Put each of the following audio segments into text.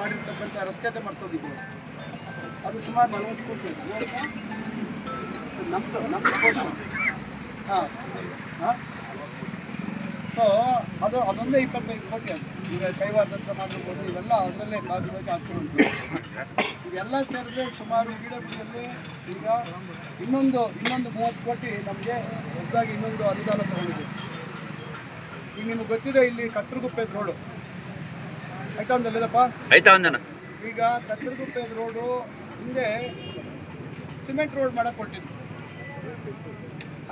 ಮಾಡಿರ್ತಕ್ಕಂಥ ರಸ್ತೆ ಮರ್ತೋಗಿದ್ದೀವಿ. ಅದು ಸುಮಾರು ನಲವತ್ತು ಕೋಟಿ ನಮ್ಮದು ನಮ್ಮದು ಪೋರ್ಷನ್ ಹಾಂ. ಹಾಂ. ಸೊ ಅದು, ಅದೊಂದೇ ಇಪ್ಪತ್ತೈದು ಕೋಟಿ ಅದು ಈಗ ಕೈವಾದಂಥ ಮಾಡಿರ್ಬೋದು ಇವೆಲ್ಲ ಅದರಲ್ಲೇ ಕಾಜುವಾಗಿ ಹಾಕ್ಕೊಂಡು ಇವೆಲ್ಲ ಸೇರಿದ್ರೆ ಸುಮಾರು ಗಿಡಗಳಲ್ಲಿ ಈಗ ಇನ್ನೊಂದು ಇನ್ನೊಂದು ಮೂವತ್ತು ಕೋಟಿ ನಮಗೆ ಹೊಸದಾಗಿ ಇನ್ನೊಂದು ಅನುದಾನ ತಗೊಂಡಿದೆ. ಈಗ ನಿಮ್ಗೆ ಗೊತ್ತಿದೆ, ಇಲ್ಲಿ ಕತ್ರಗುಪ್ಪೆ ರೋಡು. ಆಯ್ತಾ ಒಂದನ ಈಗ ತತ್ರಗುಪ್ಪೆ ರೋಡು ಹಿಂದೆ ಸಿಮೆಂಟ್ ರೋಡ್ ಮಾಡಕ್ಕೆ ಕೊಟ್ಟಿದ್ರು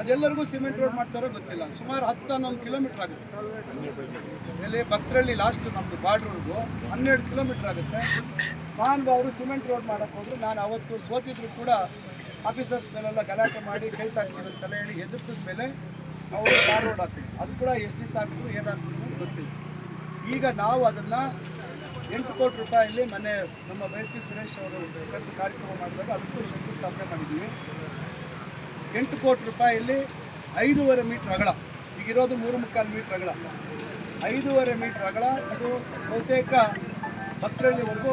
ಅದೆಲ್ಲರಿಗೂ ಸಿಮೆಂಟ್ ರೋಡ್ ಮಾಡ್ತಾರೋ ಗೊತ್ತಿಲ್ಲ. ಸುಮಾರು ಹತ್ತು ಹನ್ನೊಂದು ಕಿಲೋಮೀಟ್ರ್ ಆಗುತ್ತೆ. ಎಲ್ಲಿ ಭಕ್ತರಳ್ಳಿ ಲಾಸ್ಟ್ ನಮ್ಮದು ಬಾರ್ಡ್ರ್ವರೆಗೂ ಹನ್ನೆರಡು ಕಿಲೋಮೀಟ್ರ್ ಆಗುತ್ತೆ. ಮಾನ್ವ ಅವರು ಸಿಮೆಂಟ್ ರೋಡ್ ಮಾಡಕ್ ಹೋದ್ರು. ನಾನು ಅವತ್ತು ಸೋತಿದ್ರು ಕೂಡ ಆಫೀಸರ್ಸ್ ಮೇಲೆಲ್ಲ ಗಲಾಟೆ ಮಾಡಿ ಕೈ ಸಾಕ್ತಿರೋ ತಲೆ ಹೇಳಿ ಎದುರಿಸಿದ ಮೇಲೆ ಅವರು ಬಾರ್ ರೋಡ್ ಹಾಕ್ತೀವಿ ಅದು ಕೂಡ ಎಷ್ಟು ದಿವಸ ಹಾಕಿದ್ರು ಏನಾಗ್ತದೆ ಗೊತ್ತಿಲ್ಲ. ಈಗ ನಾವು ಅದನ್ನು ಎಂಟು ಕೋಟಿ ರೂಪಾಯಿಯಲ್ಲಿ ಮೊನ್ನೆ ನಮ್ಮ ಬೈಕಿ ಸುರೇಶ್ ಅವರು ಕಾರ್ಯಕ್ರಮ ಮಾಡಿದಾಗ ಅದಕ್ಕೂ ಶಂಕುಸ್ಥಾಪನೆ ಮಾಡಿದ್ದೀವಿ. ಎಂಟು ಕೋಟಿ ರೂಪಾಯಲ್ಲಿ ಐದೂವರೆ ಮೀಟ್ರ್ ಅಗಲ, ಈಗಿರೋದು ಮೂರು ಮುಕ್ಕಾಲು ಮೀಟ್ರ್ ಅಗಲ. ಐದೂವರೆ ಮೀಟ್ರ್ ಅಗಲ, ಇದು ಬಹುತೇಕ ಭಕ್ತರಳ್ಳಿವರೆಗೂ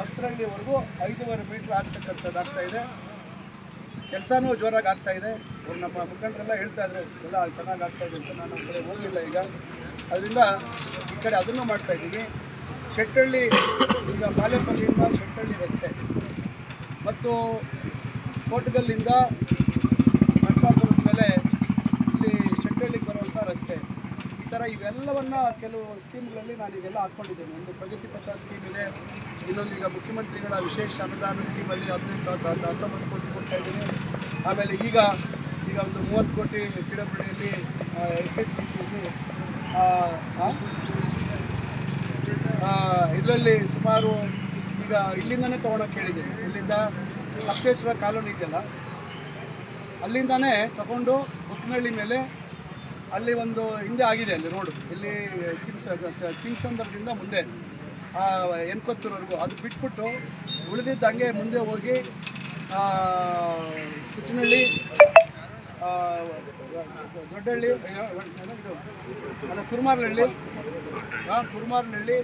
ಭಕ್ತರಳ್ಳಿವರೆಗೂ ಐದೂವರೆ ಮೀಟ್ರ್ ಆಗ್ತಕ್ಕಂಥದ್ದು ಆಗ್ತಾ ಇದೆ. ಕೆಲಸನೂ ಜೋರಾಗಿ ಆಗ್ತಾ ಇದೆ. ಅವ್ರು ನಮ್ಮ ಮುಖಂಡರೆಲ್ಲ ಹೇಳ್ತಾ ಇದ್ರು, ಎಲ್ಲ ಚೆನ್ನಾಗಿ ಆಗ್ತಾ ಇದೆ ಅಂತ ನಾನು ಕಡೆ ಹೋಗಲಿಲ್ಲ ಈಗ. ಅದರಿಂದ ಈ ಕಡೆ ಅದನ್ನು ಮಾಡ್ತಾ ಇದ್ದೀವಿ. ಶೆಟ್ಟಳ್ಳಿ, ಈಗ ಬಾಲೆಪಲ್ಲಿಯಿಂದ ಶೆಟ್ಟಳ್ಳಿ ರಸ್ತೆ. ಮತ್ತು ಕೋಟಗಲ್ಲಿಂದ ನರಸಾಪುರದ ಮೇಲೆ ಇಲ್ಲಿ ಶೆಟ್ಟಳ್ಳಿಗೆ ಬರುವಂಥ ರಸ್ತೆ. ಈ ಥರ ಇವೆಲ್ಲವನ್ನು ಕೆಲವು ಸ್ಕೀಮ್ಗಳಲ್ಲಿ ನಾನು ಇದೆಲ್ಲ ಹಾಕ್ಕೊಂಡಿದ್ದೇನೆ. ಒಂದು ಪ್ರಗತಿ ಪತ್ರ ಸ್ಕೀಮ್ ಇದೆ, ಇನ್ನೊಂದು ಈಗ ಮುಖ್ಯಮಂತ್ರಿಗಳ ವಿಶೇಷ ಅನುದಾನ ಸ್ಕೀಮಲ್ಲಿ ಹದಿನೆಂಟು ಹತ್ತು- ಹತ್ತು- ಹತ್ತೊಂಬತ್ತು ಕೋಟಿ ಕೊಡ್ತಾ ಇದ್ದೀನಿ. ಆಮೇಲೆ ಈಗ ಈಗ ಒಂದು ಮೂವತ್ತು ಕೋಟಿ ಪಿ ಡಬ್ಲ್ಯೂಡಿಯಲ್ಲಿ ಎಸ್ ಎಚ್ ಪಿ ಇದರಲ್ಲಿ ಸುಮಾರು ಈಗ ಇಲ್ಲಿಂದನೇ ತೊಗೊಳಕ್ಕೆ ಹೇಳಿದ್ದೀನಿ. ಇಲ್ಲಿಂದ ಸಪ್ತೇಶ್ವರ ಕಾಲೋನಿ ಇದೆಯಲ್ಲ ಅಲ್ಲಿಂದನೇ ತಗೊಂಡು ಬುಕ್ನಳ್ಳಿ ಮೇಲೆ ಅಲ್ಲಿ ಒಂದು ಹಿಂದೆ ಆಗಿದೆ ಅಲ್ಲಿ ರೋಡು. ಇಲ್ಲಿ ಸಿಂಗ್ ಸಂದರ್ಭದಿಂದ ಮುಂದೆ ಎನ್ಕೊತ್ತೂರ್ವರೆಗೂ. ಅದು ಬಿಟ್ಬಿಟ್ಟು ಉಳಿದಿದ್ದ ಹಂಗೆ ಮುಂದೆ ಹೋಗಿ ಸುತ್ತಿನಹಳ್ಳಿ ದೊಡ್ಡಹಳ್ಳಿ ಅಯ್ಯೋ, ಅಲ್ಲ ಕುರುಮಾರ್ನಹಳ್ಳಿ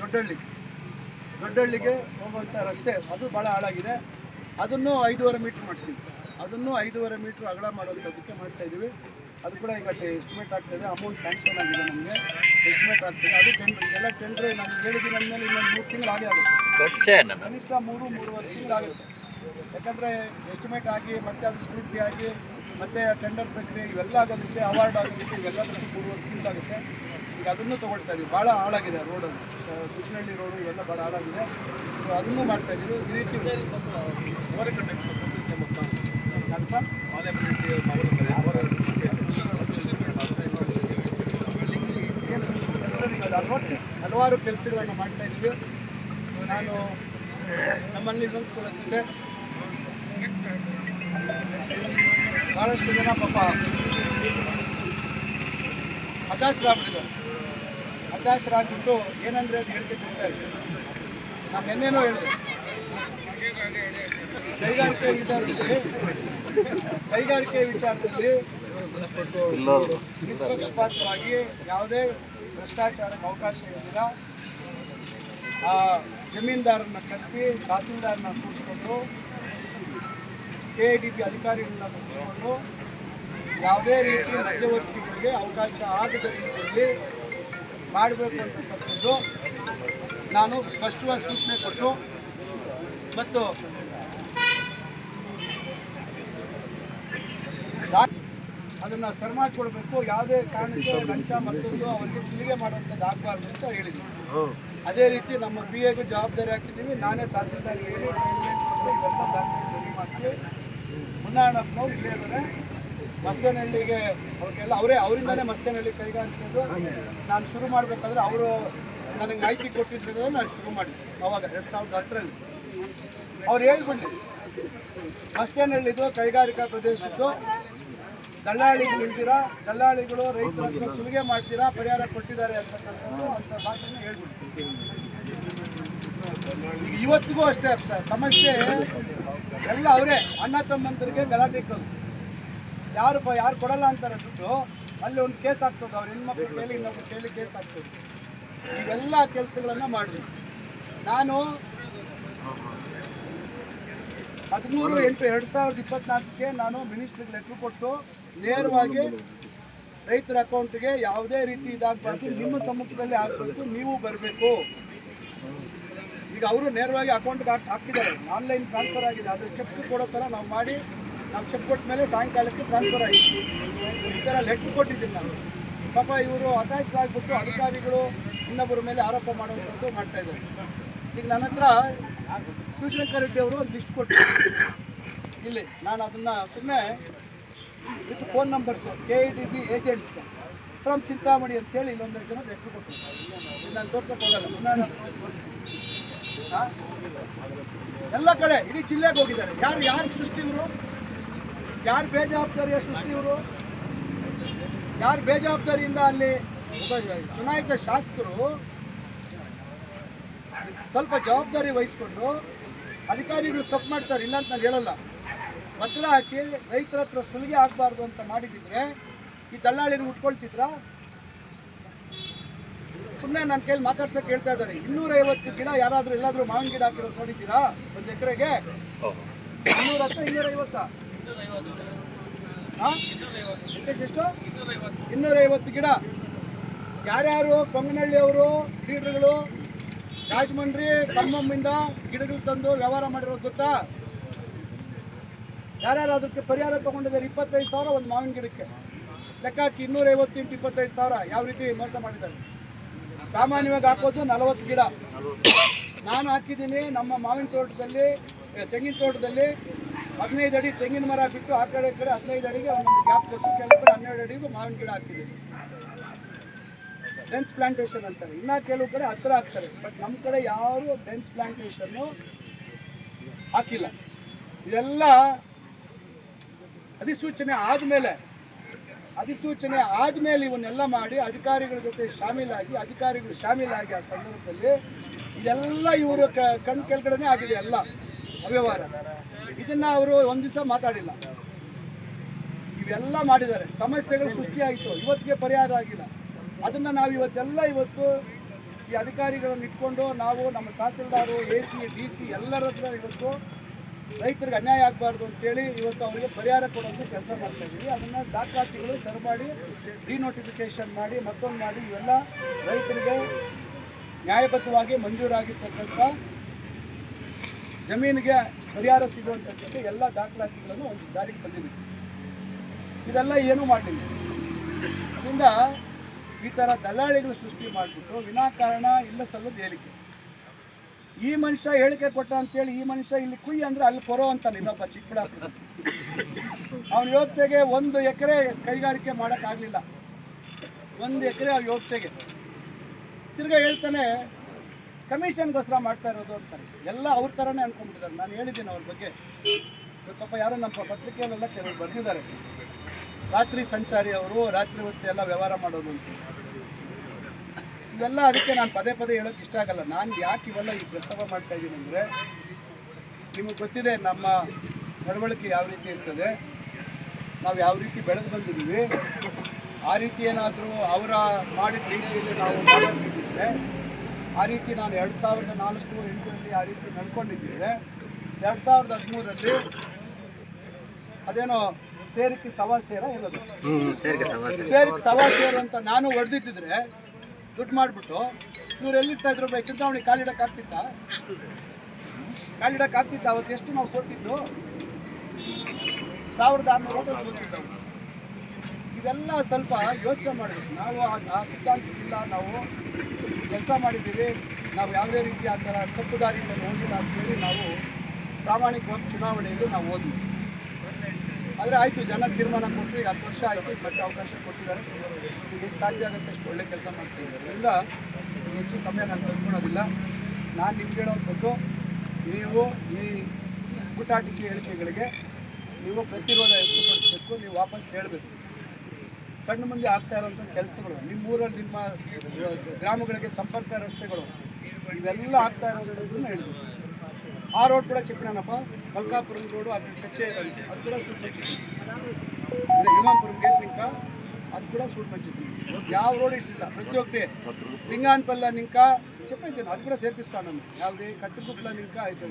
ದೊಡ್ಡಹಳ್ಳಿ. ದೊಡ್ಡಹಳ್ಳಿಗೆ ಹೋಗುವಂಥ ರಸ್ತೆ ಅದು ಭಾಳ ಹಾಳಾಗಿದೆ. ಅದನ್ನು ಐದೂವರೆ ಮೀಟ್ರ್ ಮಾಡ್ತೀವಿ. ಅದನ್ನು ಐದೂವರೆ ಮೀಟ್ರ್ ಅಗಲ ಮಾಡುವಂಥದ್ದಕ್ಕೆ ಮಾಡ್ತಾ ಇದ್ದೀವಿ. ಅದು ಕೂಡ ಈಗ ಎಸ್ಟಿಮೇಟ್ ಆಗ್ತಾಯಿದೆ ಅಮೌಂಟ್ ಸ್ಯಾಂಕ್ಷನ್ ಆಗಿದೆ ನಮಗೆ. ಎಸ್ಟಿಮೇಟ್ ಆಗ್ತದೆ ಅದು ಟೆಂಡ್ರ್ ಎಲ್ಲ ಟೆಂಡ್ರ್ ನಮ್ಗೆ ಹೇಳಿದ್ದೀನಿ ಅಂದಮೇಲೆ ಇನ್ನೊಂದು ಮೂರು ತಿಂಗಳು ಆಗೇ ಆಗುತ್ತೆ. ಕನಿಷ್ಠ ಮೂರು ಮೂರುವರೆ ತಿಂಗಳಾಗುತ್ತೆ ಯಾಕಂದರೆ ಎಸ್ಟಿಮೇಟ್ ಆಗಿ ಮತ್ತೆ ಅದು ಸ್ಕೂಟಿ ಆಗಿ ಮತ್ತೆ ಟೆಂಡರ್ ಪ್ರಕ್ರಿಯೆ ಇವೆಲ್ಲ ಆಗೋದಕ್ಕೆ ಅವಾರ್ಡ್ ಆಗೋದಕ್ಕೆ ಇವೆಲ್ಲದಕ್ಕೂ ಮೂರುವರೆ ಆಗುತ್ತೆ ಈಗ ಅದನ್ನು ತೊಗೊಳ್ತಾ ಇದ್ದೀವಿ ಭಾಳ ಹಾಳಾಗಿದೆ ರೋಡ್ ಅದು ಸುಚಿನಹಳ್ಳಿ ರೋಡು ಇವೆಲ್ಲ ಭಾಳ ಹಾಳಾಗಿದೆ. ಸೊ ಅದನ್ನು ಮಾಡ್ತಾ ಇದ್ದೀವಿ ಈ ರೀತಿ ಹಲವಾರು ಕೆಲಸಗಳನ್ನು ಮಾಡ್ತಾ ಇದ್ದೀವಿ ನಾನು ನಮ್ಮಲ್ಲಿ ಸಂಸ್ಕೊಳ್ಳೋದಿಷ್ಟೇ ಭಾಳಷ್ಟು ಜನ ಪಾಪ ಹತಾಶರಾಗ್ಬಿಟ್ಟಿದ್ದಾರೆ. ಹತಾಶರಾಗ್ಬಿಟ್ಟು ಏನಂದ್ರೆ ಅದು ಹೇಳ್ತಿದ್ದೆ ನಾನು ನಿನ್ನೆನೂ ಹೇಳಿದೆ. ಕೈಗಾರಿಕೆ ವಿಚಾರದಲ್ಲಿ ಕೈಗಾರಿಕೆ ವಿಚಾರದಲ್ಲಿ ನಿಷ್ಪಕ್ಷಪಾತವಾಗಿ ಯಾವುದೇ ಭ್ರಷ್ಟಾಚಾರಕ್ಕೆ ಅವಕಾಶ ಇರಲಿಲ್ಲ ಆ ಜಮೀನ್ದಾರನ್ನ ಕರೆಸಿ ತಹಸೀಲ್ದಾರನ್ನ ಕೂರಿಸ್ಕೊಂಡು ಕೆ ಡಿ ಬಿ ಅಧಿಕಾರಿಗಳನ್ನ ಮುಗಿಸಿಕೊಂಡು ಯಾವುದೇ ರೀತಿ ಮಧ್ಯವರ್ತಿಗಳಿಗೆ ಅವಕಾಶ ಆಗದ ರೀತಿಯಲ್ಲಿ ಮಾಡಬೇಕು ಅಂತಕ್ಕಂಥದ್ದು ನಾನು ಸ್ಪಷ್ಟವಾಗಿ ಸೂಚನೆ ಕೊಟ್ಟು ಮತ್ತು ಅದನ್ನು ಸರ್ ಮಾಡಿಕೊಡ್ಬೇಕು. ಯಾವುದೇ ಕಾರಣಕ್ಕೆ ಲಂಚ ಮತ್ತೊಂದು ಅವರಿಗೆ ಸುಲಿಗೆ ಮಾಡುವಂಥದ್ದು ಆಗಬಾರ್ದು ಅಂತ ಹೇಳಿದ್ವಿ. ಅದೇ ರೀತಿ ನಮ್ಮ ಬಿ ಎಗೂ ಜವಾಬ್ದಾರಿ ಹಾಕಿದ್ದೀವಿ. ನಾನೇ ತಹಸೀಲ್ದಾರ್ ಹೇಳಿ ಮಾಡಿಸಿ ಮುನ್ನಾಣಪ್ಪನವ್ರು ಇಲ್ಲೇ ಇದ್ದಾರೆ ಮಸ್ತೇನಹಳ್ಳಿಗೆ ಅವ್ರಿಗೆಲ್ಲ ಅವರೇ ಅವರಿಂದನೇ ಮಸ್ತೇನಹಳ್ಳಿ ಕೈಗಾರಿಕೆದು. ನಾನು ಶುರು ಮಾಡಬೇಕಾದ್ರೆ ಅವರು ನನಗೆ ಮಾಹಿತಿ ಕೊಟ್ಟಿದ್ದರಿಂದ ನಾನು ಶುರು ಮಾಡಿದ್ದೆ, ಅವಾಗ ಎರಡು ಸಾವಿರದ ಹತ್ತರಲ್ಲಿ. ಅವ್ರು ಹೇಳ್ಬಿಡ್ಲಿ ಮಸ್ತೇನಹಳ್ಳಿದು ಕೈಗಾರಿಕಾ ಪ್ರದೇಶದ್ದು, ದಲ್ಲಾಳಿಗಳು ಇಲ್ದಿರ, ದಲ್ಲಾಳಿಗಳು ರೈತರ ಸುಲಿಗೆ ಮಾಡ್ತೀರಾ, ಪರಿಹಾರ ಕೊಟ್ಟಿದ್ದಾರೆ ಅಂತಕ್ಕಂಥದ್ದು ಅಂತ ಮಾತನ್ನು ಹೇಳ್ಬಿಡ್ತೀವಿ ಇವತ್ತಿಗೂ ಅಷ್ಟೇ ಸಮಸ್ಯೆ ಎಲ್ಲ ಅವರೇ. ಅಣ್ಣ ತಮ್ಮಂದ್ರಿಗೆ ಗಲಾಟೆ ಕಳಿಸಿ ಯಾರು ಯಾರು ಕೊಡಲ್ಲ ಅಂತಾರೆ ದುಡ್ಡು, ಅಲ್ಲಿ ಒಂದು ಕೇಸ್ ಹಾಕ್ಸೋದು, ಅವ್ರ ಹೆಣ್ಮಕ್ಳ ಮೇಲೆ ಇನ್ನೊಬ್ರು ಕೇಳಿ ಕೇಸ್ ಹಾಕ್ಸೋದು. ಇವೆಲ್ಲ ಕೆಲಸಗಳನ್ನು ಮಾಡಿದ್ವಿ ನಾನು ಹದಿಮೂರು ಎಂಟು ಎರಡು ಸಾವಿರದ ಇಪ್ಪತ್ನಾಲ್ಕಕ್ಕೆ ನಾನು ಮಿನಿಸ್ಟ್ರಿಗೆ ಲೆಟ್ರ್ ಕೊಟ್ಟು ನೇರವಾಗಿ ರೈತರ ಅಕೌಂಟ್ಗೆ ಯಾವುದೇ ರೀತಿ ಇದಾಗಬಾರ್ದು, ನಿಮ್ಮ ಸಮ್ಮುಖದಲ್ಲಿ ಆಗಬೇಕು, ನೀವು ಬರಬೇಕು. ಈಗ ಅವರು ನೇರವಾಗಿ ಅಕೌಂಟ್ಗೆ ಹಾಕಿ ಹಾಕಿದ್ದಾರೆ. ಆನ್ಲೈನ್ ಟ್ರಾನ್ಸ್ಫರ್ ಆಗಿದೆ. ಅದು ಚೆಕ್ ಕೊಡೋ ಥರ ನಾವು ಮಾಡಿ, ನಾವು ಚೆಕ್ ಕೊಟ್ಟ ಮೇಲೆ ಸಾಯಂಕಾಲಕ್ಕೆ ಟ್ರಾನ್ಸ್ಫರ್ ಆಯಿತು. ಈ ಥರ ಲೆಟ್ರ್ ಕೊಟ್ಟಿದ್ದೀನಿ ನಾನು. ಪಾಪ ಇವರು ಹತಾಶರಾಗ್ಬಿಟ್ಟು ಅಧಿಕಾರಿಗಳು ಇನ್ನೊಬ್ಬರ ಮೇಲೆ ಆರೋಪ ಮಾಡುವಂಥದ್ದು ಮಾಡ್ತಾ ಇದ್ದಾರೆ. ಈಗ ನನ್ನ ಹತ್ರ ಶಿವಶಂಕರ್ ರೆಡ್ಡಿ ಅವರು ಒಂದು ಲಿಸ್ಟ್ ಕೊಟ್ಟರು ಇಲ್ಲಿ ನಾನು ಅದನ್ನು ಸುಮ್ಮನೆ with phone numbers K E D B agents from Chintamani ಅಂತೇಳಿ ಇಲ್ಲೊಂದೆರಡು ಜನ ಹೆಸರು ಕೊಟ್ಟರು ನಾನು ತೋರ್ಸೋಕೆ ಹೋಗಲ್ಲ. ನಾನು ಎಲ್ಲ ಕಡೆ, ಇಡೀ ಜಿಲ್ಲೆಗೆ ಹೋಗಿದ್ದಾರೆ. ಯಾರು ಯಾರು ಸೃಷ್ಟಿ ಇವರು? ಯಾರು ಬೇಜವಾಬ್ದಾರಿಯ ಸೃಷ್ಟಿ ಇವರು? ಯಾರು ಬೇಜವಾಬ್ದಾರಿಯಿಂದ ಅಲ್ಲಿ ಚುನಾಯಿತ ಶಾಸಕರು ಸ್ವಲ್ಪ ಜವಾಬ್ದಾರಿ ವಹಿಸ್ಕೊಂಡು ಅಧಿಕಾರಿಗಳು ತಪ್ಪು ಮಾಡ್ತಾರೆ, ಇಲ್ಲ ಅಂತ ನಾನು ಹೇಳಲ್ಲ. ಒತ್ತಡ ಹಾಕಿ ರೈತರ ಹತ್ರ ಸುಲಿಗೆ ಆಗಬಾರ್ದು ಅಂತ ಮಾಡಿದಿದ್ರೆ ಈ ದಲ್ಲಾಳಿನ ಉಟ್ಕೊಳ್ತಿದ್ರ? ಸುಮ್ಮನೆ ನನ್ನ ಕೈಲಿ ಮಾತಾಡ್ಸಕ್ಕೆ ಹೇಳ್ತಾ ಇದ್ದಾರೆ. ಇನ್ನೂರೈವತ್ತು ಗಿಡ ಯಾರಾದರೂ ಎಲ್ಲಾದರೂ ಮಾವಿನ ಗಿಡ ಹಾಕಿರೋದು ನೋಡಿದ್ದೀರಾ? ಒಂದು ಎಕರೆಗೆ? ಇನ್ನೂರ ಹತ್ತ ಇನ್ನೂರೈವತ್ತ ಎಷ್ಟು? ಇನ್ನೂರೈವತ್ತು ಗಿಡ. ಯಾರ್ಯಾರು ಕೊಂಗನಹಳ್ಳಿಯವರು ಲೀಡ್ರುಗಳು, ರಾಜಮಂಡ್ರಿ ಕಮ್ಮಮ್ಮಿಂದ ಗಿಡಗಳು ತಂದು ವ್ಯವಹಾರ ಮಾಡಿರೋದು ಗೊತ್ತಾ? ಯಾರ್ಯಾರು ಅದಕ್ಕೆ ಪರಿಹಾರ ತಗೊಂಡಿದ್ದಾರೆ ಇಪ್ಪತ್ತೈದು ಸಾವಿರ ಒಂದು ಮಾವಿನ ಗಿಡಕ್ಕೆ. ಲೆಕ್ಕ ಹಾಕಿ ಇನ್ನೂರೈವತ್ತು ಇಂಟು ಇಪ್ಪತ್ತೈದು ಸಾವಿರ. ಯಾವ ರೀತಿ ಮೋಸ ಮಾಡಿದ್ದಾರೆ? ಸಾಮಾನ್ಯವಾಗಿ ಹಾಕೋದು ನಲವತ್ತು ಗಿಡ. ನಾನು ಹಾಕಿದ್ದೀನಿ ನಮ್ಮ ಮಾವಿನ ತೋಟದಲ್ಲಿ ತೆಂಗಿನ ತೋಟದಲ್ಲಿ ಹದಿನೈದು ಅಡಿ ತೆಂಗಿನ ಮರ ಬಿಟ್ಟು ಆ ಕಡೆ ಕಡೆ ಹದಿನೈದು ಅಡಿಗೆ ಒಂದೊಂದು ಗ್ಯಾಪ್ ಕೊಟ್ಟು ಕೆಲವು ಕಡೆ ಹನ್ನೆರಡು ಅಡಿಗೂ ಮಾವಿನ ಗಿಡ ಹಾಕಿದ್ದೀನಿ. ಡೆನ್ಸ್ ಪ್ಲಾಂಟೇಷನ್ ಅಂತಾರೆ. ಇನ್ನೂ ಕೆಲವು ಕಡೆ ಹತ್ತಿರ ಹಾಕ್ತಾರೆ. ಬಟ್ ನಮ್ಮ ಕಡೆ ಯಾರು ಡೆನ್ಸ್ ಪ್ಲಾಂಟೇಶನ್ನು ಹಾಕಿಲ್ಲ. ಇದೆಲ್ಲ ಅಧಿಸೂಚನೆ ಆದಮೇಲೆ ಅಧಿಸೂಚನೆ ಆದಮೇಲೆ ಇವನ್ನೆಲ್ಲ ಮಾಡಿ ಅಧಿಕಾರಿಗಳ ಜೊತೆ ಶಾಮೀಲಾಗಿ, ಅಧಿಕಾರಿಗಳು ಶಾಮೀಲಾಗಿ ಆ ಸಂದರ್ಭದಲ್ಲಿ ಇದೆಲ್ಲ ಇವರು ಕಣ್ ಕೆಳಗಡೆನೇ ಆಗಿದೆ ಎಲ್ಲ ಅವ್ಯವಹಾರ. ಇದನ್ನು ಅವರು ಒಂದು ದಿವಸ ಮಾತಾಡಿಲ್ಲ. ಇವೆಲ್ಲ ಮಾಡಿದ್ದಾರೆ. ಸಮಸ್ಯೆಗಳು ಸೃಷ್ಟಿಯಾಯಿತು. ಇವತ್ತಿಗೆ ಪರಿಹಾರ ಆಗಿಲ್ಲ. ಅದನ್ನು ನಾವು ಇವತ್ತೆಲ್ಲ ಇವತ್ತು ಈ ಅಧಿಕಾರಿಗಳನ್ನು ಇಟ್ಕೊಂಡು ನಾವು ನಮ್ಮ tahsildar, A C, D C ಎಲ್ಲರ ಹತ್ರ ಇವತ್ತು ರೈತರಿಗೆ ಅನ್ಯಾಯ ಆಗಬಾರ್ದು ಅಂತೇಳಿ ಇವತ್ತು ಅವರಿಗೆ ಪರಿಹಾರ ಕೊಡುವಂಥ ಕೆಲಸ ಮಾಡ್ತಾ ಇದ್ದೀವಿ. ಅದನ್ನು ದಾಖಲಾತಿಗಳು ಸರ್ ಮಾಡಿ ಡಿನೋಟಿಫಿಕೇಶನ್ ಮಾಡಿ, ಮತ್ತೊಂದು ಮಾಡಿ, ಇವೆಲ್ಲ ರೈತರಿಗೆ ನ್ಯಾಯಬದ್ಧವಾಗಿ ಮಂಜೂರಾಗಿರ್ತಕ್ಕಂಥ ಜಮೀನಿಗೆ ಪರಿಹಾರ ಸಿಗುವಂತಕ್ಕಂಥ ಎಲ್ಲ ದಾಖಲಾತಿಗಳನ್ನು ಒಂದು ದಾರಿಗೆ ಬಂದಿದೆ ಇದೆಲ್ಲ ಏನೂ ಮಾಡಲಿಲ್ಲ. ಅದರಿಂದ ಈ ಥರ ದಲ್ಲಾಳಿಗಳು ಸೃಷ್ಟಿ ಮಾಡಿಬಿಟ್ಟು ವಿನಾಕಾರಣ ಇಲ್ಲ ಸಲ್ಲದ ಹೇಳಿಕೆ. ಈ ಮನುಷ್ಯ ಹೇಳಿಕೆ ಕೊಟ್ಟ ಅಂತೇಳಿ ಈ ಮನುಷ್ಯ ಇಲ್ಲಿ ಕುಯ್ ಅಂದ್ರೆ ಅಲ್ಲಿ ಕೊರೋ ಅಂತಾನೆ ಇನ್ನೊಬ್ಬ ಚಿಕ್ಕಬಳ್ಳಾಪುರ ಅವನ ಯೋಗ್ಯತೆಗೆ ಒಂದು ಎಕರೆ ಕೈಗಾರಿಕೆ ಮಾಡೋಕ್ಕಾಗಲಿಲ್ಲ. ಒಂದು ಎಕರೆ ಅವ್ರ ಯೋಗ್ಯತೆಗೆ ತಿರ್ಗಾ ಹೇಳ್ತಾನೆ ಕಮಿಷನ್ಗೋಸ್ಕರ ಮಾಡ್ತಾ ಇರೋದು ಅಂತಾರೆ. ಎಲ್ಲ ಅವ್ರ ಥರನೇ ಅಂದ್ಕೊಂಡ್ಬಿಟ್ಟಿದ್ದಾರೆ ನಾನು ಹೇಳಿದ್ದೀನಿ ಅವ್ರ ಬಗ್ಗೆ. ಪಾಪ ಯಾರೋ ನಮ್ಮ ಪತ್ರಿಕೆಯಲ್ಲೆಲ್ಲ ಕೆಲವರು ಬರೆದಿದ್ದಾರೆ. ರಾತ್ರಿ ಸಂಚಾರಿ ಅವರು, ರಾತ್ರಿ ಹೊತ್ತು ಎಲ್ಲ ವ್ಯವಹಾರ ಮಾಡೋದು ಅಂತ. ಇವೆಲ್ಲ ಅದಕ್ಕೆ ನಾನು ಪದೇ ಪದೇ ಹೇಳೋಕೆ ಇಷ್ಟ ಆಗಲ್ಲ. ನಾನು ಯಾಕೆ ಇವೆಲ್ಲ ಈ ಪ್ರಸ್ತಾವ ಮಾಡ್ತಾ ಇದ್ದೀನಿ ಅಂದರೆ ನಿಮಗೆ ಗೊತ್ತಿದೆ ನಮ್ಮ ನಡವಳಿಕೆ ಯಾವ ರೀತಿ ಇರ್ತದೆ. ನಾವು ಯಾವ ರೀತಿ ಬೆಳೆದು ಬಂದಿದ್ದೀವಿ. ಆ ರೀತಿ ಏನಾದರೂ ಅವರ ಮಾಡಿದ ರೀತಿಯಲ್ಲಿ ನಾವು ಮಾಡಿದ್ದೇವೆ ಆ ರೀತಿ ನಾನು ಎರಡು ಸಾವಿರದ ನಾಲ್ಕು ಎಂಟರಲ್ಲಿ ಆ ರೀತಿ ನಡ್ಕೊಂಡಿದ್ದೇವೆ ಎರಡು ಸಾವಿರದ ಹದಿಮೂರರಲ್ಲಿ ಅದೇನೋ ಸೇರಿಕೆ ಸವಾ ಸೇರ ಇರೋದು? ಸೇರಿಕೆ ಸವಾ ಸೇರು. ಅಂತ ನಾನು ಹೊಡೆದಿದ್ದಿದ್ರೆ ದುಡ್ಡು ಮಾಡಿಬಿಟ್ಟು ಇವ್ರು ಎಲ್ಲಿರ್ತಾ ಇದ್ರು ಬೈ ಚಿಂತಾಮಣಿ ಕಾಲಿಡಕ್ಕೆ ಆಗ್ತಿತ್ತಾ? ಅವತ್ತು ಎಷ್ಟು ನಾವು ಸೋತಿದ್ದು? ಸಾವಿರದ ಆರುನೂರು ಓಟಲ್ಲಿ ಸೋತಿದ್ದವು. ಇವೆಲ್ಲ ಸ್ವಲ್ಪ ಯೋಚನೆ ಮಾಡಬೇಕು ನಾವು ಆ- ಸಿದ್ಧಾಂತಕ್ಕಿಲ್ಲ ನಾವು ಕೆಲಸ ಮಾಡಿದ್ದೀವಿ. ನಾವು ಯಾವುದೇ ರೀತಿ ಆ ಥರ ತಪ್ಪು ಹೋಗಿಲ್ಲ ಅಂತೇಳಿ ನಾವು ಪ್ರಾಮಾಣಿಕವಾಗಿ ಚುನಾವಣೆಯಲ್ಲಿ ನಾವು ಹೋದ್ವಿ. ಆದರೆ ಆಯಿತು, ಜನ ತೀರ್ಮಾನ ಕೊಟ್ಟು ಈಗ ಹತ್ತು ವರ್ಷ ಆಯಿತು ಮತ್ತೆ ಅವಕಾಶ ಕೊಟ್ಟಿದ್ದಾರೆ. ಎಷ್ಟು ಸಾಧ್ಯ ಆಗುತ್ತೆ, ಅಷ್ಟು ಒಳ್ಳೆ ಕೆಲಸ ಮಾಡ್ತಿದ್ದಾರೆ ಅದರಿಂದ ಹೆಚ್ಚು ಸಮಯ ನಾನು ಕಳ್ಕೊಳ್ಳೋದಿಲ್ಲ. ನಾನು ನಿಮ್ಗೆ ಹೇಳೋವಂಥದ್ದು ನೀವು ಈ ಪುಟಾಟಿಕೆ ಹೇಳಿಕೆಗಳಿಗೆ ನೀವು ಪ್ರತಿರೋಧ ವ್ಯಕ್ತಪಡಿಸಬೇಕು, ನೀವು ವಾಪಸ್ ಹೇಳಬೇಕು. ಕಣ್ಣು ಮುಂದೆ ಆಗ್ತಾ ಇರೋವಂಥ ಕೆಲಸಗಳು, ನಿಮ್ಮ ಊರಲ್ಲಿ ನಿಮ್ಮ ಗ್ರಾಮಗಳಿಗೆ ಸಂಪರ್ಕ ರಸ್ತೆಗಳು, ಇವೆಲ್ಲ ಆಗ್ತಾ ಇರೋದನ್ನು ಹೇಳಬೇಕು. ಆ ರೋಡ್ ಕೂಡ ಚಿಕ್ಕನಪ್ಪ మల్కాపురం రోడ్ అది టచ్ అయ్యేదండి అది కూడా సూట్ మంచిది. ఇమాంపురం గేట్ ఇంకా అది కూడా సూట్ మంచిది. యావ రోడ్ ఇచ్చిల్ల ప్రతి ఒక్కటే. లింగాన్పల్లని ఇంకా చెప్పేది అది కూడా చేర్పిస్తాను యావరి కత్తిగుప్పలని ఇంకా అయితే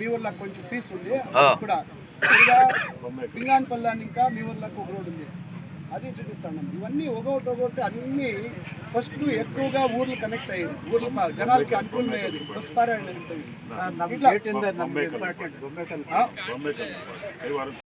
మీ ఊర్లో కొంచెం పీస్ ఉంది. అది కూడా. లింగాన్పల్లని ఇంకా మీ ఊర్లకు ఒక రోడ్ ఉంది. అది చూపిస్తాను ఇవన్నీ ఒకటి ఒకటి అన్నీ ఫస్ట్ ఎక్కువగా ఊర్లు కనెక్ట్ అయ్యేది. ఊర్లు జనాలకి అనుకూలమయ్యేది బస్ పారాయణ